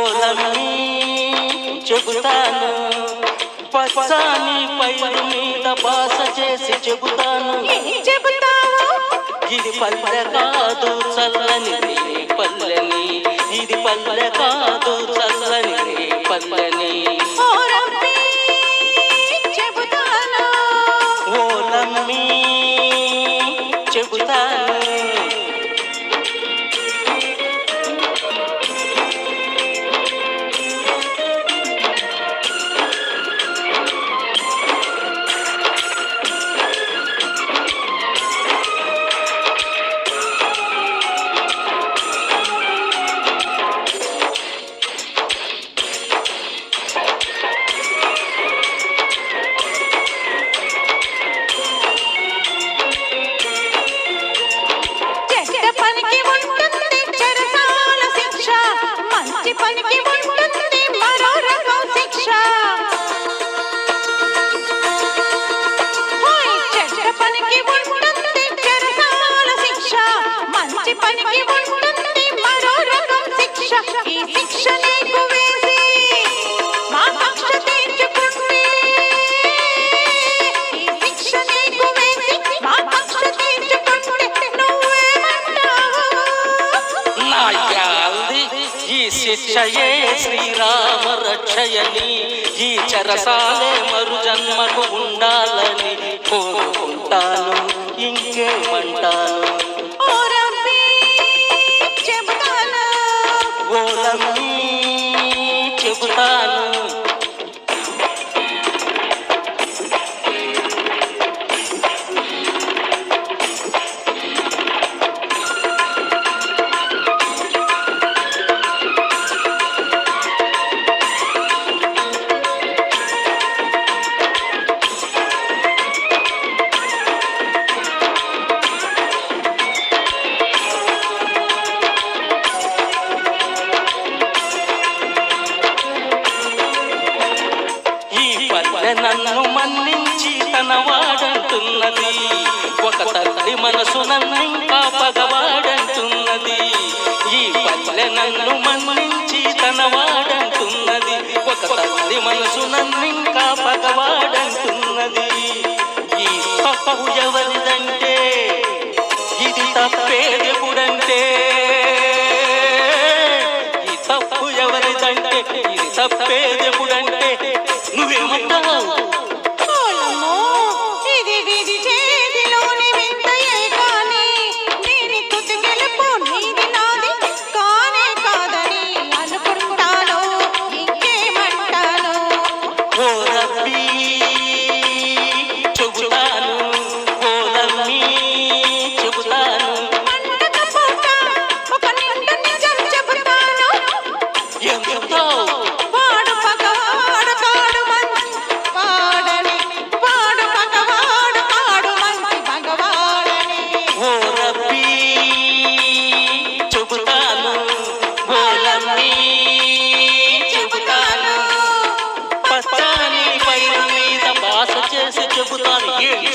బోధను చెబుతాను. పచ్చాని పైరు మీద బాస చేసి చెబుతాను. చెబుతాను ఇది పల్లె కాదు చల్లని పల్లెని. ఇది పల్లె కాదు చల్లని పల్లెని. మంచి పనికి ఉంటుంది మరో రకం శిక్ష చెడ్డ పనికి ఉంటుంది చెరసాల శిక్ష. మంచి పనికి ఉంటుంది మరో రకం శిక్ష. ఈ శిక్ష శిక్షయే శ్రీరామ రక్షయని. ఈ చరసాలే మరు జన్మకు ఉండాలని కోరుకుంటాను. ఇంకేమంటాను? నన్ను మన్నించి తన వాడంటున్నది. ఒక తల్లి మనసు నన్ను ఇంకా పగవాడంటున్నది. ఈ పల్లె నన్ను మన్నించి తన వాడంటున్నది. ఒక తల్లి మనసు నన్ను ఇంకా పగవాడంటున్నది. ఈ తప్పు ఎవరిదంటే? ఇది తప్పేదెప్పుడంటే ఈ తప్పు ఎవరిదంటే? ఇది తప్పేదెప్పుడంటే 외롭다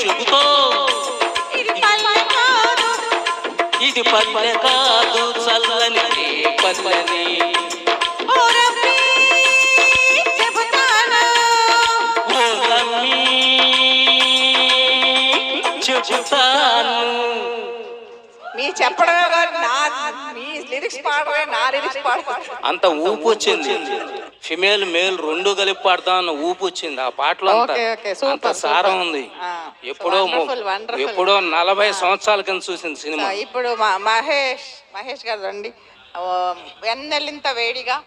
చెబుతావు ఇది పల్లె కాదు చల్లని పల్లెని. మీ చెప్పడమే కాదు నా మీ లిరిక్స్ పాడమే నా లిరిక్స్ పాడ. అంత ఊపు వచ్చింది. ఫిమేల్ మేల్ రెండు కలిపి పాడతాం అన్న ఊపు వచ్చింది. ఆ పాటలో అంత సారం. ఉంది. ఎప్పుడో. ఎప్పుడో నలభై సంవత్సరాల కింద చూసింది సినిమా. ఇప్పుడు మహేష్ మహేష్ గారు రండి. వెన్నెలింత వేడిగా